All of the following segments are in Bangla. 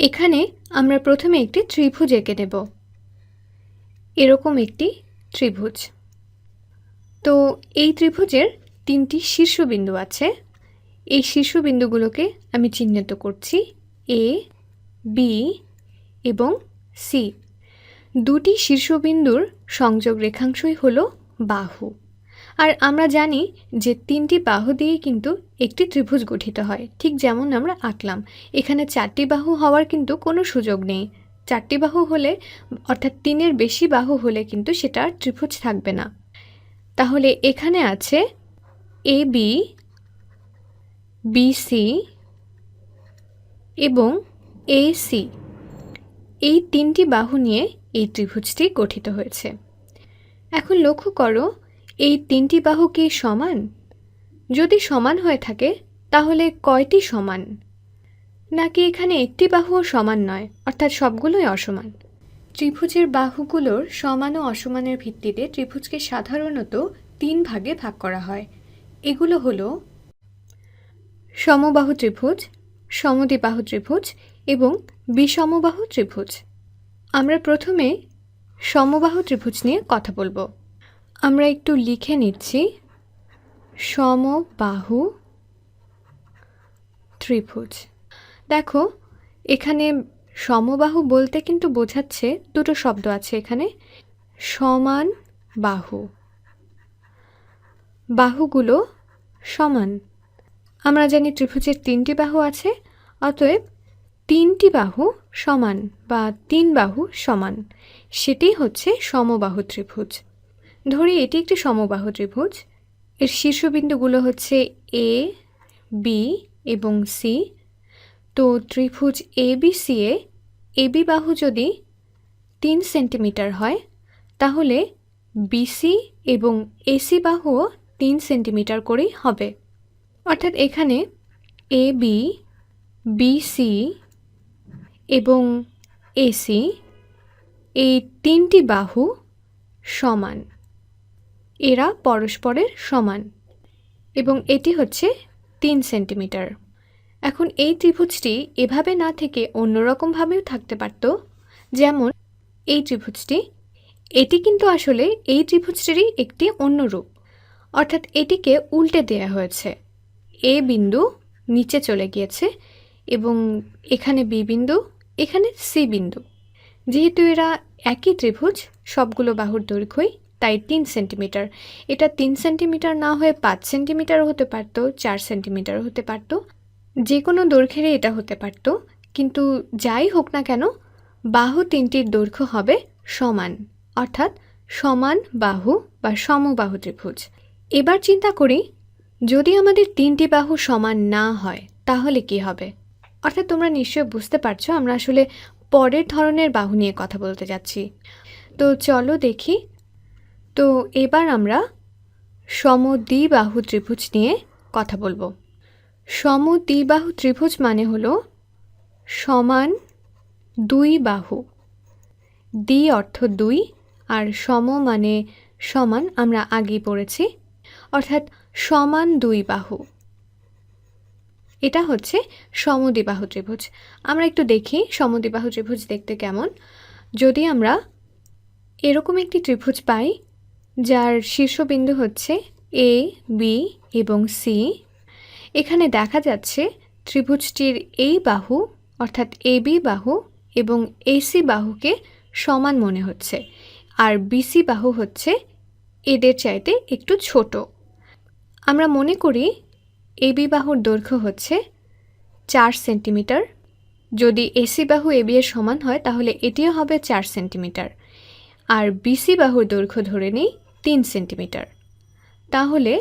এখানে আমরা প্রথমে একটি ত্রিভুজ এঁকে নেব এরকম একটি ত্রিভুজ। তো এই ত্রিভুজের তিনটি শীর্ষবিন্দু আছে। এই শীর্ষবিন্দুগুলোকে আমি চিহ্নিত করছি এ বি এবং সি দুটি শীর্ষবিন্দুর সংযোগ রেখাংশই হলো বাহু। আর আমরা জানি যে তিনটি বাহু দিয়ে কিন্তু একটি ত্রিভুজ গঠিত হয়, ঠিক যেমন আমরা আঁকলাম। এখানে চারটি বাহু হওয়ার কিন্তু কোনো সুযোগ নেই। চারটি বাহু হলে, অর্থাৎ তিনের বেশি বাহু হলে কিন্তু সেটা আর ত্রিভুজ থাকবে না। তাহলে এখানে আছে এ, বি বিসি এবং এ, সি। এই তিনটি বাহু নিয়ে এই ত্রিভুজটি গঠিত হয়েছে। এখন লক্ষ্য করো এই তিনটি বাহু কি সমান? যদি সমান হয়ে থাকে, তাহলে কয়টি সমান? নাকি এখানে একটি বাহুও সমান নয়, অর্থাৎ সবগুলোই অসমান? ত্রিভুজের বাহুগুলোর সমান ও অসমানের ভিত্তিতে ত্রিভুজকে সাধারণত তিন ভাগে ভাগ করা হয়। এগুলো হলো সমবাহু ত্রিভুজ, সমদ্বিবাহু ত্রিভুজ এবং বিষমবাহু ত্রিভুজ। আমরা প্রথমে সমবাহু ত্রিভুজ নিয়ে কথা বলব। আমরা একটু লিখে নিচ্ছি। সমবাহু ত্রিভুজ। দেখো, এখানে সমবাহু বলতে কিন্তু বোঝাচ্ছে দুটো শব্দ আছে এখানে। সমান বাহু। বাহুগুলো সমান। আমরা জানি ত্রিভুজের তিনটি বাহু আছে, অতএব তিনটি বাহু সমান বা তিন বাহু সমান। সেটি হচ্ছে সমবাহু ত্রিভুজ। ধরি এটি একটি সমবাহু ত্রিভুজ। এর শীর্ষবিন্দুগুলো হচ্ছে এ বি এবং সি তো ত্রিভুজ A B C A AB বাহু যদি তিন সেন্টিমিটার হয়, তাহলে বিসি এবং এসি বাহুও তিন সেন্টিমিটার করেই হবে। অর্থাৎ এখানে এ বি বিসি এবং এসি এই তিনটি বাহু সমান। এরা পরস্পরের সমান। এবং এটি হচ্ছে তিন সেন্টিমিটার। এখন এই ত্রিভুজটি এভাবে না থেকে অন্যরকমভাবেও থাকতে পারত। যেমন এই ত্রিভুজটি। এটি কিন্তু আসলে এই ত্রিভুজটিরই একটি অন্য রূপ। অর্থাৎ এটিকে উল্টে দেয়া হয়েছে। এ বিন্দু নিচে চলে গিয়েছে এবং এখানে বি বিন্দু, এখানে সি বিন্দু। যেহেতু এরা একই ত্রিভুজ, সবগুলো বাহুর দৈর্ঘ্যই তাই তিন সেন্টিমিটার। এটা তিন সেন্টিমিটার না হয়ে পাঁচ সেন্টিমিটারও হতে পারত, চার সেন্টিমিটারও হতে পারত। যে কোনো দৈর্ঘ্যেরই এটা হতে পারত। কিন্তু যাই হোক না কেন, বাহু তিনটির দৈর্ঘ্য হবে সমান, অর্থাৎ সমান বাহু বা সমবাহু ত্রিভুজ। এবার চিন্তা করি, যদি আমাদের তিনটি বাহু সমান না হয়, তাহলে কি হবে? অর্থাৎ তোমরা নিশ্চয় বুঝতে পারছ, আমরা আসলে পরের ধরনের বাহু নিয়ে কথা বলতে যাচ্ছি। তো চলো দেখি তো এবার আমরা সমদ্বিবাহু ত্রিভুজ নিয়ে কথা বলব। সমদ্বিবাহু ত্রিভুজ মানে হলো সমান দুই বাহু। দ্বি অর্থ দুই আর সম মানে সমান আমরা আগেই পড়েছি। অর্থাৎ সমান দুই বাহু। এটা হচ্ছে সমদ্বিবাহু ত্রিভুজ। আমরা একটু দেখি সমদ্বিবাহু ত্রিভুজ দেখতে কেমন। যদি আমরা এরকম একটি ত্রিভুজ পাই যার শীর্ষবিন্দু হচ্ছে এ বি এবং সি এখানে দেখা যাচ্ছে ত্রিভুজটির এই বাহু, অর্থাৎ এ বি বাহু এবং এসি বাহুকে সমান মনে হচ্ছে। আর বিসি বাহু হচ্ছে এদের চাইতে একটু ছোট। আমরা মনে করি এবি বাহুর দৈর্ঘ্য হচ্ছে চার সেন্টিমিটার। যদি এসি বাহু এবি এর সমান হয়, তাহলে এটিও হবে চার সেন্টিমিটার। আর বিসি বাহুর দৈর্ঘ্য ধরে নিই তিন সেন্টিমিটার। তাহলে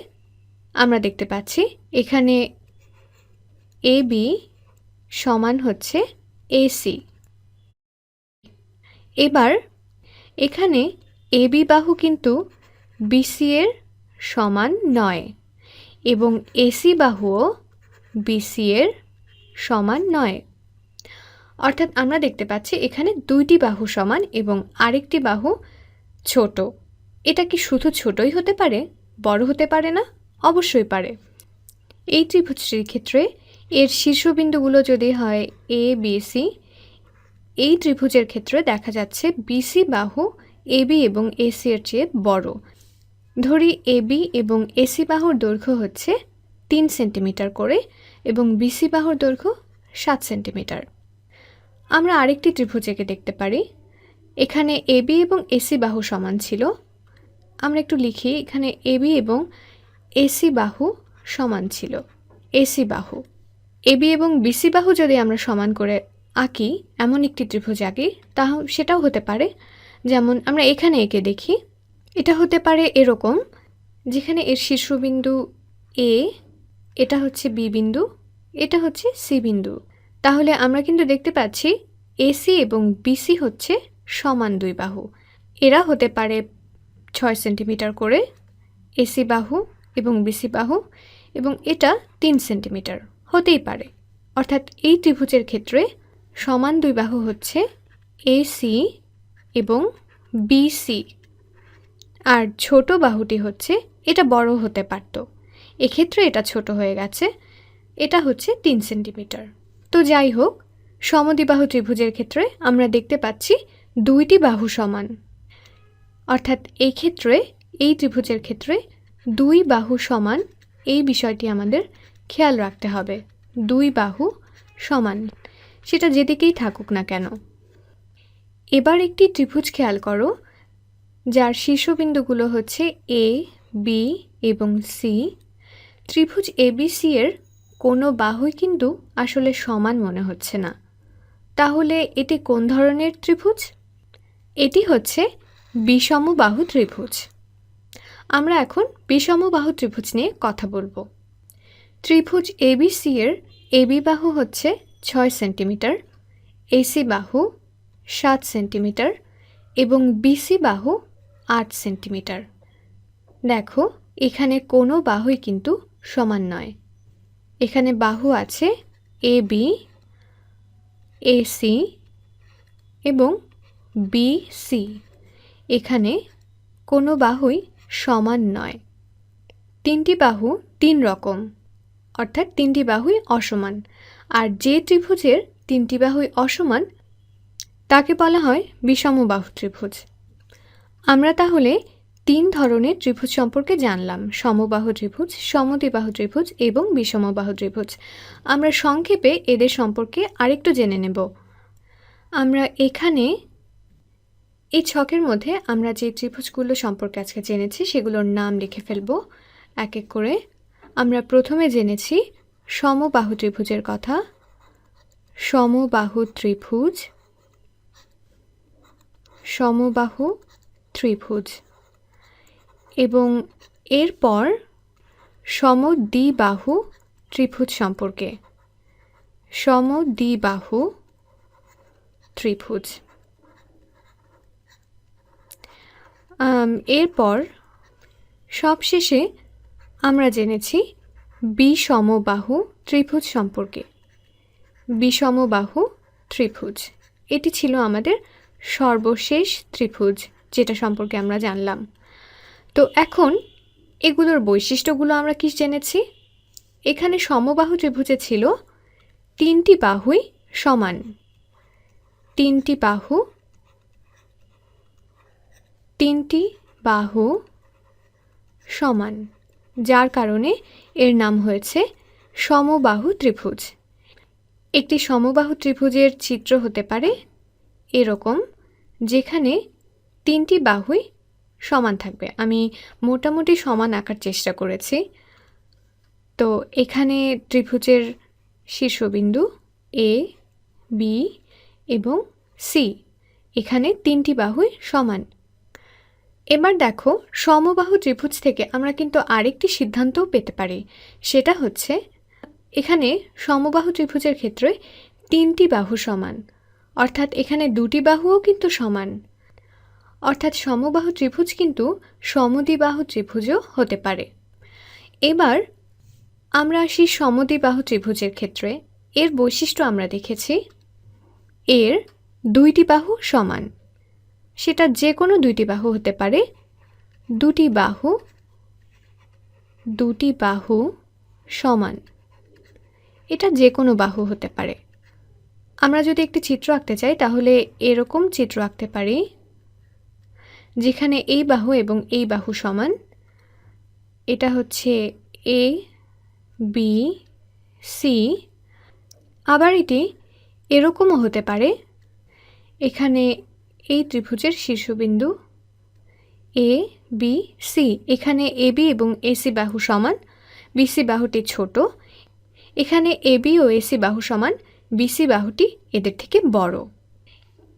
আমরা দেখতে পাচ্ছি এখানে এ বি সমান হচ্ছে এসি এবার এখানে এবি বাহু কিন্তু বিসি এর সমান নয় এবং এসি বাহুও বিসি এর সমান নয়। অর্থাৎ আমরা দেখতে পাচ্ছি এখানে দুইটি বাহু সমান এবং আরেকটি বাহু ছোট। এটা কি শুধু ছোটই হতে পারে? বড় হতে পারে না? অবশ্যই পারে। এই ত্রিভুজটির ক্ষেত্রে এর শীর্ষবিন্দুগুলো যদি হয় এ বি সি এই ত্রিভুজের ক্ষেত্রে দেখা যাচ্ছে বিসি বাহু এবি এবং এসি এর চেয়ে বড়। ধরি এবি এবং এসি বাহুর দৈর্ঘ্য হচ্ছে তিন সেন্টিমিটার করে এবং বিসি বাহুর দৈর্ঘ্য সাত সেন্টিমিটার। আমরা আরেকটি ত্রিভুজ এঁকে দেখতে পারি। এখানে এবি এবং এসি বাহু সমান ছিল। আমরা একটু লিখি, এখানে এবি এবং এসি বাহু সমান ছিল। এসি বাহু। এবি এবং বিসি বাহু যদি আমরা সমান করে আঁকি, এমন একটি ত্রিভুজ আঁকি তা সেটাও হতে পারে। যেমন আমরা এখানে এঁকে দেখি, এটা হতে পারে এরকম, যেখানে এর শীর্ষবিন্দু এ, এটা হচ্ছে বি বিন্দু, এটা হচ্ছে সি বিন্দু। তাহলে আমরা কিন্তু দেখতে পাচ্ছি এসি এবং বিসি হচ্ছে সমান দুই বাহু। এরা হতে পারে ছয় সেন্টিমিটার করে এসি বাহু এবং বিসি বাহু এবং এটা তিন সেন্টিমিটার হতেই পারে। অর্থাৎ এই ত্রিভুজের ক্ষেত্রে সমান দুই বাহু হচ্ছে এসি এবং বিসি আর ছোট বাহুটি হচ্ছে এটা বড় হতে পারত। এক্ষেত্রে এটা ছোট হয়ে গেছে, এটা হচ্ছে তিন সেন্টিমিটার। তো যাই হোক সমদ্বিবাহু ত্রিভুজের ক্ষেত্রে আমরা দেখতে পাচ্ছি দুইটি বাহু সমান। অর্থাৎ এই ক্ষেত্রে এই ত্রিভুজের ক্ষেত্রে দুই বাহু সমান, এই বিষয়টি আমাদের খেয়াল রাখতে হবে। দুই বাহু সমান, সেটা যেদিকেই থাকুক না কেন। এবার একটি ত্রিভুজ খেয়াল করো, যার শীর্ষবিন্দুগুলো হচ্ছে এ বি এবং সি ত্রিভুজ এবিসি এর কোনো বাহুই কিন্তু আসলে সমান মনে হচ্ছে না। তাহলে এটি কোন ধরনের ত্রিভুজ? এটি হচ্ছে বিষমবাহু ত্রিভুজ। আমরা এখন বিষমবাহু ত্রিভুজ নিয়ে কথা বলব। ত্রিভুজ এবিসি এর এবি বাহু হচ্ছে ছয় সেন্টিমিটার এসি বাহু সাত সেন্টিমিটার এবং বিসি বাহু আট সেন্টিমিটার। দেখো, এখানে কোনো বাহুই কিন্তু সমান নয়। এখানে বাহু আছে এ বি এসি এবং বিসি এখানে কোনো বাহুই সমান নয়। তিনটি বাহু তিন রকম, অর্থাৎ তিনটি বাহুই অসমান। আর যে ত্রিভুজের তিনটি বাহুই অসমান, তাকে বলা হয় বিষমবাহু ত্রিভুজ। আমরা তাহলে তিন ধরনের ত্রিভুজ সম্পর্কে জানলাম, সমবাহু ত্রিভুজ, সমদ্বিবাহু ত্রিভুজ এবং বিষমবাহু ত্রিভুজ। আমরা সংক্ষেপে এদের সম্পর্কে আরেকটু জেনে নেব। আমরা এখানে এই ছকের মধ্যে আমরা যে ত্রিভুজগুলো সম্পর্কে আজকে জেনেছি, সেগুলোর নাম লিখে ফেলব। এক এক করে। আমরা প্রথমে জেনেছি সমবাহু ত্রিভুজের কথা। সমবাহু ত্রিভুজ। সমবাহু ত্রিভুজ। এবং এরপর সমদ্বিবাহু ত্রিভুজ সম্পর্কে। সমদ্বিবাহু ত্রিভুজ আম, এরপর সবশেষে আমরা জেনেছি বিষমবাহু ত্রিভুজ সম্পর্কে। বিষমবাহু ত্রিভুজ, এটি ছিল আমাদের সর্বশেষ ত্রিভুজ যেটা সম্পর্কে আমরা জানলাম। তো এখন এগুলোর বৈশিষ্ট্যগুলো আমরা কি জেনেছি? এখানে সমবাহু ত্রিভুজে ছিল তিনটি বাহুই সমান। তিনটি বাহু তিনটি বাহু সমান, যার কারণে এর নাম হয়েছে সমবাহু ত্রিভুজ। একটি সমবাহু ত্রিভুজের চিত্র হতে পারে এরকম, যেখানে তিনটি বাহুই সমান থাকবে। আমি মোটামুটি সমান আঁকার চেষ্টা করেছি। তো এখানে ত্রিভুজের শীর্ষবিন্দু এ বি এবং সি এখানে তিনটি বাহুই সমান। এবার দেখো, সমবাহু ত্রিভুজ থেকে আমরা কিন্তু আরেকটি সিদ্ধান্তও পেতে পারি। সেটা হচ্ছে, এখানে সমবাহু ত্রিভুজের ক্ষেত্রে তিনটি বাহু সমান। অর্থাৎ এখানে দুটি বাহুও কিন্তু সমান। অর্থাৎ সমবাহু ত্রিভুজ কিন্তু সমদ্বিবাহু ত্রিভুজও হতে পারে। এবার আমরা আসি সমদ্বিবাহু ত্রিভুজের ক্ষেত্রে। এর বৈশিষ্ট্য আমরা দেখেছি। এর দুইটি বাহু সমান। সেটা যে কোনো দুইটি বাহু হতে পারে। দুটি বাহু দুটি বাহু সমান। এটা যে কোনো বাহু হতে পারে। আমরা যদি একটি চিত্র আঁকতে চাই, তাহলে এরকম চিত্র আঁকতে পারি, যেখানে এই বাহু এবং এই বাহু সমান। এটা হচ্ছে এ বি সি আবার এটি এরকমও হতে পারে। এখানে এই ত্রিভুজের শীর্ষবিন্দু এ বি সি এখানে এ বি এবং এসি বাহু সমান বিসি বাহুটি ছোট। এখানে এবি ও এসি বাহু সমান বিসি বাহুটি এদের থেকে বড়।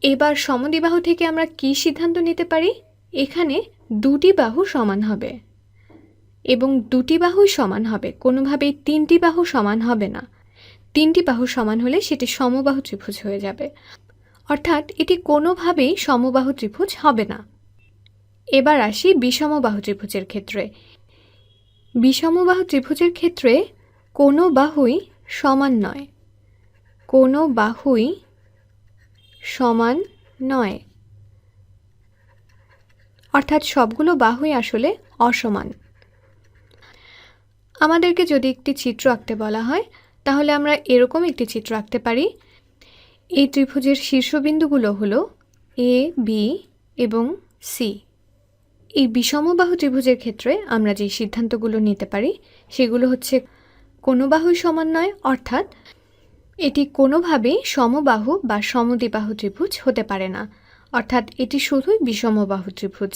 এবার সমদ্বিবাহু থেকে আমরা কি সিদ্ধান্ত নিতে পারি? এখানে দুটি বাহু সমান হবে এবং দুটি বাহুই সমান হবে। কোনোভাবেই তিনটি বাহু সমান হবে না। তিনটি বাহু সমান হলে সেটি সমবাহু ত্রিভুজ হয়ে যাবে। অর্থাৎ এটি কোনোভাবেই সমবাহু ত্রিভুজ হবে না। এবার আসি বিষমবাহু ত্রিভুজের ক্ষেত্রে। বিষমবাহু ত্রিভুজের ক্ষেত্রে কোনো বাহুই সমান নয়। কোনো বাহুই সমান নয়। অর্থাৎ সবগুলো বাহুই আসলে অসমান। আমাদেরকে যদি একটি চিত্র আঁকতে বলা হয়, তাহলে আমরা এরকম একটি চিত্র আঁকতে পারি এই ত্রিভুজের শীর্ষবিন্দুগুলো হলো এ বি এবং সি এই বিষমবাহু ত্রিভুজের ক্ষেত্রে আমরা যে সিদ্ধান্তগুলো নিতে পারি, সেগুলো হচ্ছে কোনো বাহুই সমান নয়, অর্থাৎ এটি কোনোভাবেই সমবাহু বা সমদ্বিবাহু ত্রিভুজ হতে পারে না, অর্থাৎ এটি শুধুই বিষমবাহু ত্রিভুজ।